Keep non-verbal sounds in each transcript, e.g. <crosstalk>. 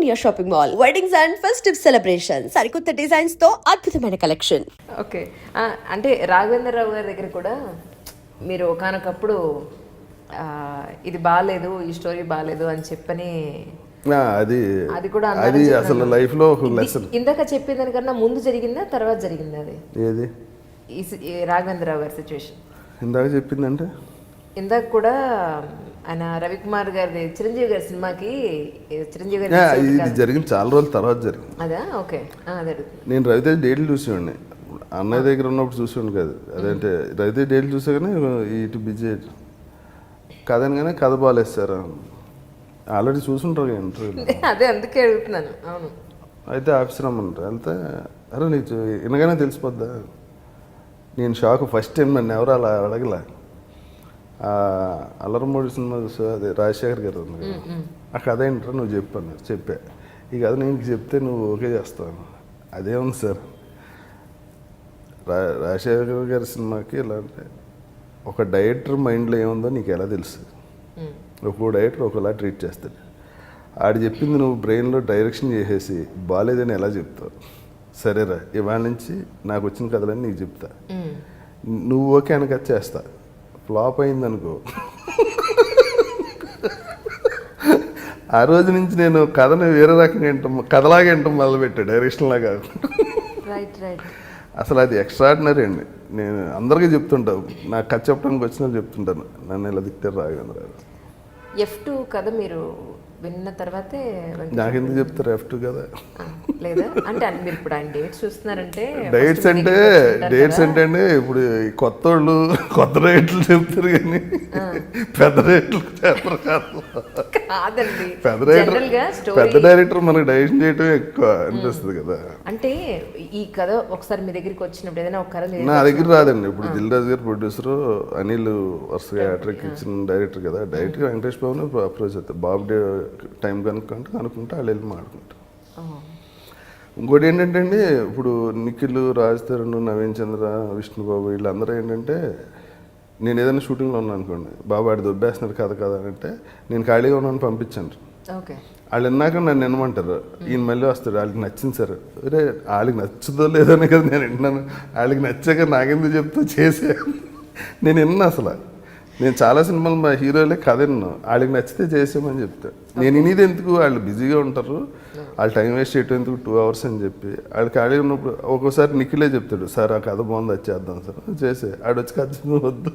India shopping mall weddings and festive celebration సరికొత్త డిజైన్స్తో అద్భుతమైన కలెక్షన్ ఓకే అంటే రాఘవేంద్రరావు గారి దగ్గర కూడా మీరు ఒకనొకప్పుడు ఇది బాగాలేదు ఈ స్టోరీ బాగాలేదు అని చెప్పని అది అది కూడా అది అసలు లైఫ్లో లెసన్ ఇందాక చెప్పిన దానికన్నా ముందు జరిగిందా తర్వాత జరిగిందా అది? ఏది? రాఘవేంద్రరావు గారి సిచ్యువేషన్ ఇందాక చెప్పిందంటే? ఇందాక కూడా ఆయన రవికుమార్ గారి చిరంజీవి గారి సినిమాకి చిరంజీవి గారి ఇది. జరిగింది చాలా రోజుల తర్వాత జరిగింది. అదా? ఓకే. నేను రవితేజ్ డేట్లు చూసేవాడిని. అన్నయ్య దగ్గర ఉన్నప్పుడు చూసేవాడిని కాదు. అదంటే రవితేజ్ డేట్లు చూసాగానే ఇటు బిజీ కథ బాగాలేదు సార్ ఆల్రెడీ చూసుంటారు ఇంటర్వ్యూలో <laughs> అదే అందుకే అడుగుతున్నాను. అవును. అయితే ఆఫీస్ రమ్మంటారు వెళ్తే అరే నీకు వినగానే తెలిసిపోద్దా? నేను షాక్ ఫస్ట్ టైం నన్ను ఎవరు అలా అడగలే. అల్లరమూడి సినిమా అదే రాజశేఖర్ గారు ఉన్నారు కదా. ఆ కథ ఏంటో నువ్వు చెప్పు అన్నారు చెప్పా. ఈ కథ నేను చెప్తే నువ్వు ఓకే చేస్తాను అదే ఉంది సార్. రా రాజశేఖర్ గారి సినిమాకి ఎలా అంటే ఒక డైరెక్టర్ మైండ్లో ఏముందో నీకు ఎలా తెలుసు. ఒక్కో డైరెక్టర్ ఒకలా ట్రీట్ చేస్తాడు. ఆడు చెప్పింది నువ్వు బ్రెయిన్లో డైరెక్షన్ చేసేసి బాగాలేదని ఎలా చెప్తావు? సరేరా ఇవాళ నుంచి నాకు వచ్చిన కథలన్నీ నీకు చెప్తా. నువ్వు ఓకే అనక చేస్తా. ఫ్లాప్ అయిందనుకో. ఆ రోజు నుంచి నేను కథను వేరే రకంగా వింటాం కథలాగా వింటాం మొదలుపెట్టా డైరెక్షన్ లాగా రైట్ రైట్ అసలు అది ఎక్స్ట్రాడినరీ అండి. నేను అందరికీ చెప్తుంటా నాకు కథ చెప్పడానికి వచ్చిన చెప్తుంటాను నన్ను ఇలా దిక్తారు రాఘవేంద్ర ఎఫ్ టూ కథ మీరు విన్న తర్వాతే నాకెందుకు చెప్తారు ఎఫ్ టూ కదా. లేదా. అంటే మీరు ఇప్పుడు ఆయన డేట్స్ చూస్తున్నారంటే <laughs> డైట్స్ అంటే డేట్స్. అంటే అండి ఇప్పుడు కొత్త వాళ్ళు కొత్త రేట్లు చెప్తారు కానీ పెద్ద రేట్లు చెప్పరు కాదు. కాదండి. పెద్ద గా పెద్ద డైరెక్టర్ మనకి డైరెక్షన్ చేయటం ఎక్కువ అనిపిస్తుంది కదా. అంటే ఈ కథ ఒకసారి మీ దగ్గరికి వచ్చినప్పుడు ఏదైనా ఒక కథ నా దగ్గర రాదండి. ఇప్పుడు దిల్ రాజు గారు ప్రొడ్యూసర్ అనిల్ వరుసగా ఇచ్చిన డైరెక్టర్ కదా. డైరెక్ట్గా వెంకటేష్ బాబుని అప్రోచ్ అవుతారు బాబు డే టైం కనుక్కుంటే కనుక్కుంటే వాళ్ళు వెళ్ళి మాట్లాడుకుంటారు ఓ, ఇంకోటి ఏంటంటే అండి ఇప్పుడు నిఖిల్ రాజ్ తరుణ్ నవీన్ చంద్ర విష్ణుబాబు వీళ్ళందరూ ఏంటంటే నేను ఏదైనా షూటింగ్లో ఉన్నాను అనుకోండి బాబు ఆడి దొబ్బేస్తున్నారు కదా కదా అని అంటే నేను ఖాళీగా ఉన్నాను పంపించాను ఓకే. వాళ్ళు విన్నాక నన్ను వినమంటారు ఈయన మళ్ళీ వస్తాడు వాళ్ళకి నచ్చింది సార్. అరే వాళ్ళకి నచ్చుదో లేదనే కదా నేను వింటున్నాను. వాళ్ళకి నచ్చాక నాకెందుకు చెప్తా చేసే నేను విన్నా అసలు. నేను చాలా సినిమాలు మా హీరోలే కథ విన్నాను వాళ్ళకి నచ్చితే చేసామని చెప్తా. నేను వినేది ఎందుకు? వాళ్ళు బిజీగా ఉంటారు. వాళ్ళు టైం వేస్ట్ చేయటం ఎందుకు? టూ అవర్స్ అని చెప్పి. వాళ్ళు ఖాళీ ఉన్నప్పుడు ఒక్కోసారి నిఖిలే చెప్తాడు సార్ ఆ కథ బాగుంది అది చేద్దాం సార్. చేసే. ఆడొచ్చి కథ చెప్పి వద్దు.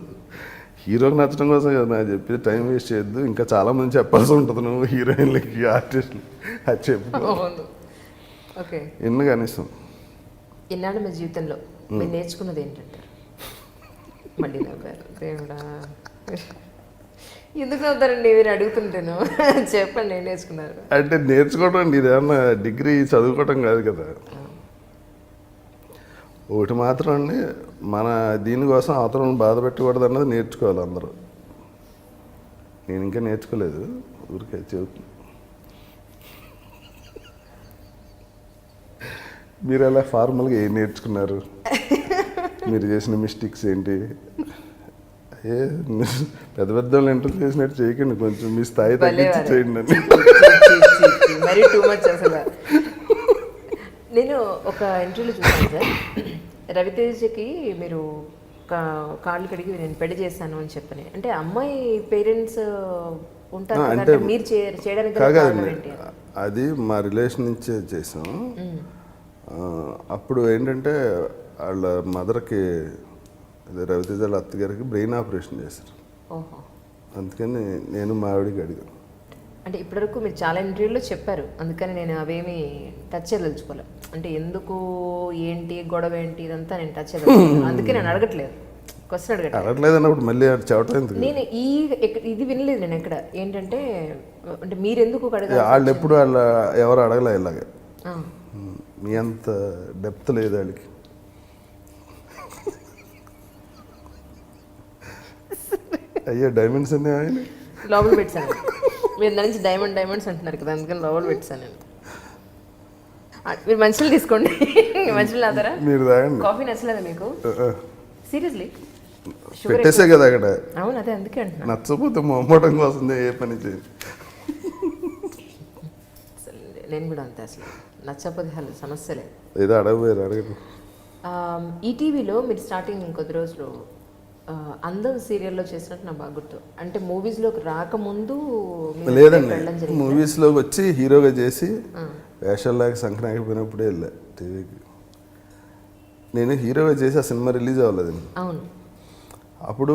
హీరోకి నచ్చడం కోసం కదా నాకు చెప్పి టైం వేస్ట్ చేయొద్దు. ఇంకా చాలా మంది చెప్పాల్సి ఉంటుంది నువ్వు హీరోయిన్లకి ఆర్టిస్టులు అది చెప్పు. ఎన్ని కనీసం. ఇన్నాళ్ళు మీ జీవితంలో మీరు నేర్చుకున్నది ఏంటంటే మళ్ళీ నవ్వారు దేవుడా. ఎందుకు అవుతారండి మీరు అడుగుతుంటాను. <laughs> చెప్పండి ఏం నేర్చుకున్నారు? అంటే నేర్చుకోవడం అండి ఇదేమన్నా డిగ్రీ చదువుకోవటం కాదు కదా. ఒకటి మాత్రం అండి మన దీనికోసం అవతలను బాధ పెట్టకూడదు అన్నది నేర్చుకోవాలి అందరూ. నేను ఇంకా నేర్చుకోలేదు. ఊరికే చెబుతున్నా మీరు అలా ఫార్మల్గా ఏం నేర్చుకున్నారు? మీరు చేసిన మిస్టేక్స్ ఏంటి? ఏ పెద్ద పెద్ద వాళ్ళు ఇంటర్వ్యూ చేసినట్టు చేయకండి కొంచెం మీ స్థాయి తగ్గించి. చేయండి అని మరీ టూ మచ్ అసలు. నేను ఒక ఇంటర్వ్యూలో చూసాను సార్. రవితేజకి మీరు కాళ్ళు కడిగి నేను పెళ్ళి చేశాను అని చెప్పని. అంటే అమ్మాయి పేరెంట్స్ ఉంటారు అంటే మీరు చేయడానికి కాదండి అది మా రిలేషన్ నుంచే చేసాం. అప్పుడు ఏంటంటే వాళ్ళ మదర్కి అదే రవితేజ అత్తగారికి బ్రెయిన్ ఆపరేషన్ చేశారు. ఓహో. అందుకని నేను మా ఆవిడకి అడిగాను. అంటే ఇప్పటివరకు మీరు చాలా ఇంటర్వ్యూలో చెప్పారు. అందుకని నేను అవేమి టచ్ చేయదలుచుకోలే అంటే ఎందుకు ఏంటి గొడవ ఏంటి ఇదంతా నేను టచ్ చేయదలుచుకోలేదు. <laughs> అందుకే నేను అడగట్లేదు. క్వశ్చన్ అడగట్లేదు. అడగలేదు అన్నప్పుడు మళ్ళీ ఎందుకు? నేను ఈ ఇది వినలేదు నేను ఎక్కడ. ఏంటంటే అంటే మీరు ఎందుకు వాళ్ళు ఎప్పుడు వాళ్ళ ఎవరు అడగలే ఇలాగే. మీ అంత డెప్త్ లేదు వాళ్ళకి అయ్యో డైమండ్స్ అన్నీ ఆయన. లోపల పెట్టాను. మీరు దాని నుంచి డైమండ్ డైమండ్స్ అంటున్నారు కదా అందుకని లోపల పెట్టాను నేను. మీరు మంచిలు తీసుకోండి. <laughs> మంచిలు తాతారా మీరు తాగండి. కాఫీ నచ్చలేదా మీకు. సీరియస్లీ? పెట్టేసే కదా అక్కడ. అవును అదే అందుకే అంటున్నా. నచ్చకపోతే మొమ్మటం కోసం ఏ పని చేయదు నేను కూడా అంతే అసలు. నచ్చకపోతే అసలు సమస్య లేదు. ఏదో అడగపోయారు అడగరు ఆమ్, ఈటీవీలో మీరు స్టార్టింగ్ కొద్ది రోజులు అందం సీరియల్లో చేసినట్టు నాకు బాగా గుర్తు. అంటే మూవీస్లోకి రాకముందు లేదండి. మూవీస్లోకి వచ్చి హీరోగా చేసి వేషాల్లాగా సంక్రాంతి పోయినప్పుడే వెళ్ళా టీవీకి. నేను హీరోగా చేసి ఆ సినిమా రిలీజ్ అవ్వలేదండి. అవును. అప్పుడు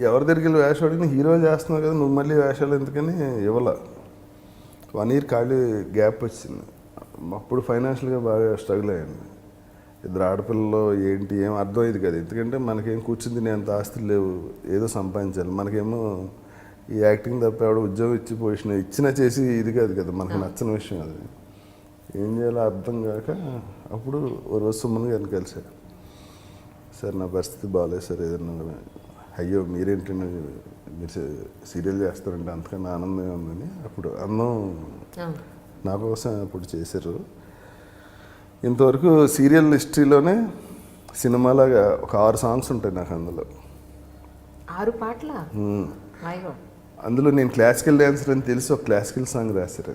ఎవరి దగ్గరికి వెళ్ళి వేషం అడిగిన హీరో చేస్తున్నావు కదా నువ్వు మళ్ళీ వేషాలు ఎందుకని ఇవ్వాల. వన్ ఇయర్ ఖాళీ గ్యాప్ వచ్చింది. అప్పుడు ఫైనాన్షియల్గా బాగా స్ట్రగుల్ అయ్యాను. ఇద్దరు ఆడపిల్లలు ఏంటి ఏం అర్థమయ్యేది కదా. ఎందుకంటే మనకేం కూర్చుని తినేంత ఆస్తులు లేవు. ఏదో సంపాదించాలి. మనకేమో ఈ యాక్టింగ్ తప్ప ఎవడో ఉద్యోగం ఇచ్చి పొజిషన్ ఇచ్చినా చేసి ఇది కాదు కదా. మనకు నచ్చని విషయం అది. ఏం చేయాలో అర్థం కాక అప్పుడు ఓ రోజు సుమ్మన్ గారిని కలిసాను సార్ నా పరిస్థితి బాగాలేదు సార్. ఏదన్నా. అయ్యో మీరేంటండి మీరు సీరియల్ చేస్తారంటే అంతకన్నా ఆనందంగా ఉందని అప్పుడు అందం నా కోసం అప్పుడు చేశారు. ఇంతవరకు సీరియల్ హిస్టరీలోనే సినిమాలాగా ఒక ఆరు సాంగ్స్ ఉంటాయి నాకు అందులో. ఆరు పాటల? అందులో నేను క్లాసికల్ డ్యాన్సర్ అని తెలిసి ఒక క్లాసికల్ సాంగ్ రాశారు.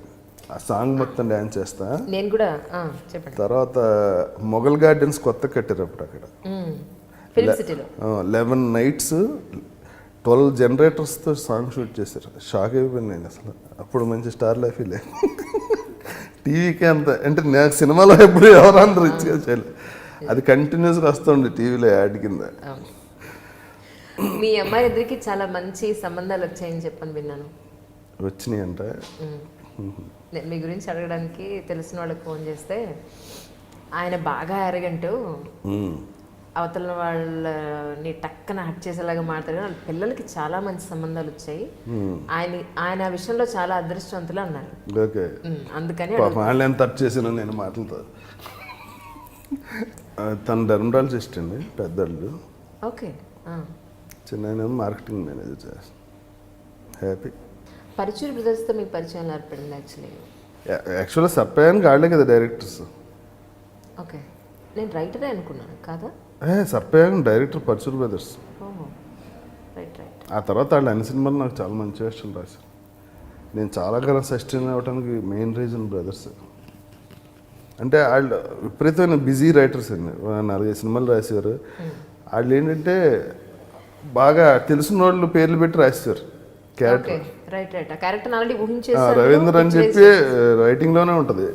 ఆ సాంగ్ మొత్తం డ్యాన్స్ చేస్తా. నేను కూడా తర్వాత మొఘల్ గార్డెన్స్ కొత్త కట్టారు అప్పుడు అక్కడ. లెవెన్ నైట్స్ ట్వెల్వ్ జనరేటర్స్తో సాంగ్ షూట్ చేశారు. షాక్ అయిపోయింది నేను అసలు. అప్పుడు మంచి స్టార్ లైఫ్ లే టీవీకి అంత అంటే నాకు సినిమాలో ఎప్పుడు ఎవరు అందరూ రిచ్గా చేయలేదు అది కంటిన్యూస్గా వస్తుంది టీవీలో యాడ్ కింద. మీ అమ్మాయి ఇద్దరికి చాలా మంచి సంబంధాలు వచ్చాయని చెప్పని విన్నాను. వచ్చినాయి అంట మీ గురించి అడగడానికి తెలిసిన వాళ్ళకి ఫోన్ చేస్తే ఆయన బాగా అరగంటూ అవతల వాళ్ళని టక్కన హట్ చేసేలాగా మాట్లాడారు వాళ్ళ పిల్లలకి చాలా మంచి సంబంధాలు వచ్చాయి. ఆయన ఆయన ఆ విషయంలో చాలా అదృష్టవంతులు అన్నారు. ఓకే. మ్మ్. అందుకని వాళ్ళు ఎంత టచ్ చేసాను నేను మాటలతో తన డెర్మటాలజిస్ట్ అండి పెద్దళ్ళు. ఓకే. చిన్న మార్కెటింగ్ మేనేజర్ చేస్తాను హ్యాపీ పరుచూరి బ్రదర్స్తో మీకు పరిచయం ఏర్పడింది యాక్చువల్లీ? యాక్చువల్గా సప్పాయని వాళ్ళే కదా డైరెక్టర్స్. ఓకే. నేను రైటరే అనుకున్నాను కాదా? ఏ సప్పాయని డైరెక్టర్ పర్చూర్ బ్రదర్స్. ఆ తర్వాత వాళ్ళు అన్ని సినిమాలు నాకు చాలా మంచి వేషాలు రాశారు. నేను చాలా కాలం సస్టైన్ అవ్వడానికి మెయిన్ రీజన్ బ్రదర్స్. అంటే వాళ్ళు విపరీతమైన బిజీ రైటర్స్ అండి. నాలుగైదు సినిమాలు రాశారు. వాళ్ళు ఏంటంటే బాగా తెలిసిన వాళ్ళు పేర్లు పెట్టి ఓకే క్యారెక్టర్. రవీంద్ర అని చెప్పి రైటింగ్లోనే ఉంటుంది.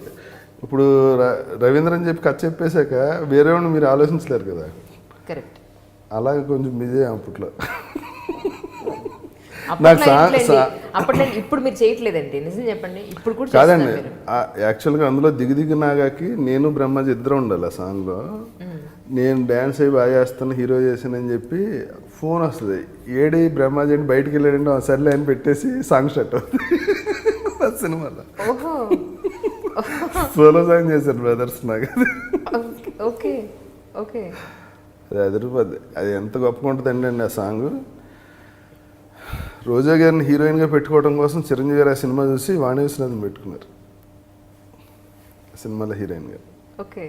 ఇప్పుడు రవీంద్ర అని చెప్పి కథ చెప్పేశాక వేరే మీరు ఆలోచించలేరు కదా. కరెక్ట్ అలాగే కొంచెం బిజీ అప్పట్లో. నాకు అప్పట్లో ఇప్పుడు మీరు చేయట్లేదండి. నిజం చెప్పండి. ఇప్పుడు కూడా కాదండి. యాక్చువల్గా అందులో దిగి దిగి నాగాకి నేను బ్రహ్మాజీ ఇద్దరు ఉండాలి ఆ సాంగ్లో. నేను డ్యాన్స్ అయి బాగా చేస్తాను హీరో చేసానని చెప్పి ఫోన్ వస్తుంది. ఏడి బ్రహ్మాజీ బయటికి వెళ్ళాడంటే "ఆ, సర్లే అని పెట్టేసి సాంగ్ స్టార్ట్ అవుతుంది <laughs> సినిమాలో. ఓహో. సోలో సాంగ్ చేశారు బ్రదర్స్ నాకు ఓకే ఓకే అది అదిరిపోద్ది అది ఎంత గొప్పగా ఉంటుందండి అండి ఆ సాంగ్. రోజా గారిని హీరోయిన్గా పెట్టుకోవడం కోసం చిరంజీవి గారు ఆ సినిమా చూసి వాణి విశ్వనాథన్ పెట్టుకున్నారు. సినిమాలో హీరోయిన్ గారు ఓకే.